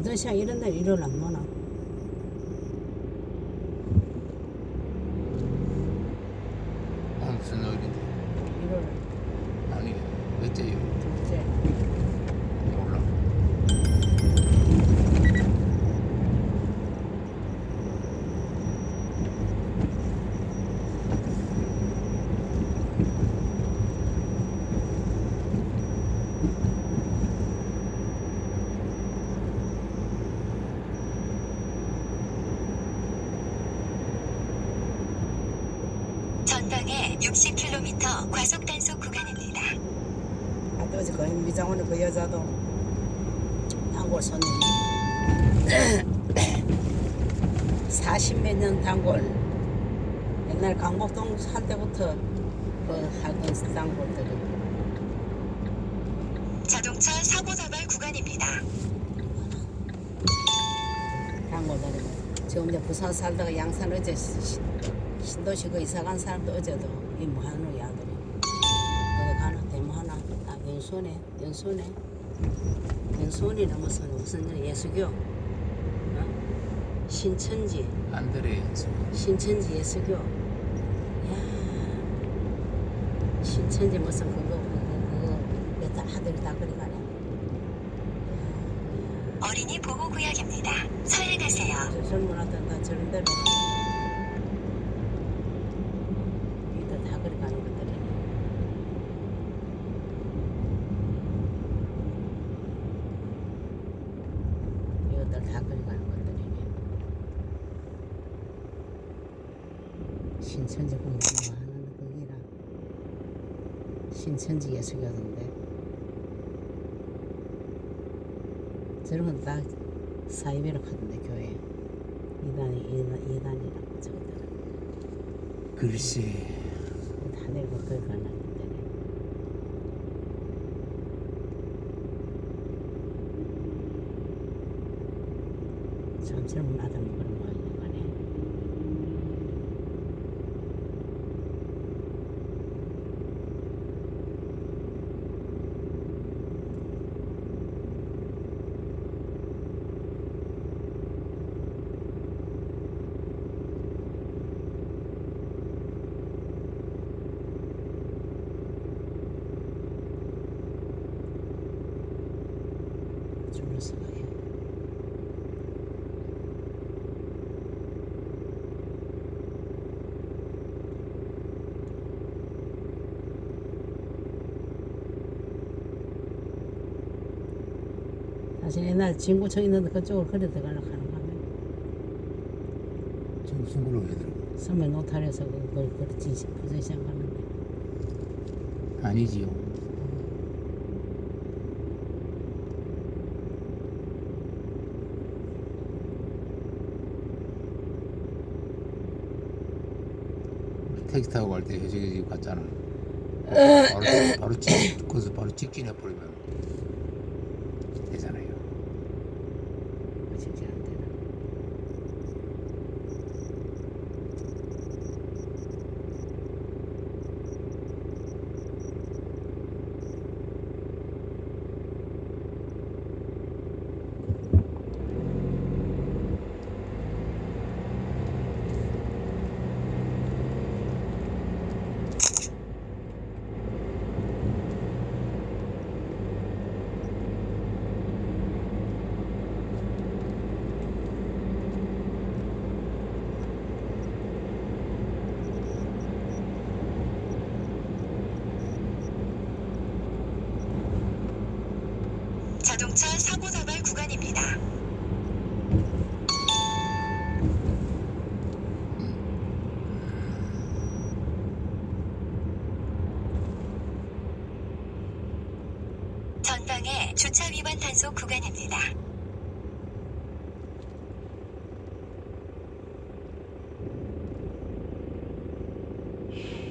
부천시장 이런 데 일을 안 많아. 오늘 무슨 요일인데? 일을 아니 몇째 요일? 둘째. 몰라. 전방에 60km 과속 단속 구간입니다. 어제 그 미장원에 그 여자도 단골 손님. 40몇 년 단골. 옛날 강복동 살 때부터 그 하던 단골들이. 자동차 사고 다발 구간입니다. 단골들이. 지금 이제 부산 살다가 양산 어제 시- 신도시 그 이사 간 사람도 어제도 이 뭐하노 야들이. 거기 가나 대모 하나 아 연수네 연수네 연수이나 무슨 무슨 예수교 어? 신천지 안드레 연수. 신천지 예수교 야 신천지 무슨 그거 그거 그거 몇달 아들이 다 그리 가네 어린이 보호 구역입니다. 서행하세요. 저 젊은 아들 다 저런 데로 이들 다 그리 가는 것들이네 이것들 다 그리 가는 것들이네 신천지 공부하는 거기라 신천지 예수교던데. 저런 건다 사이비로 가던데 교회. 이단이 이단 이단이라고 저것들은 글쎄. 다 내고 거기 가는 건데 참 젊은 아들 그런 거 있는 거네 줄 사실 옛날 진구청 있는데 그쪽으로 그래 들어가려고 하는 거면 지금 걸로 해야 되나? 섬에 노탈에서 그걸 그렇지 부산시장 가는데 아니지요. 택시 타고 갈때집 갔잖아. 바로 바로 직 거기서 바로 직진해 버리면 20. 경찰 사고 자발 구간입니다. 전방에 주차 위반 단속 구간입니다.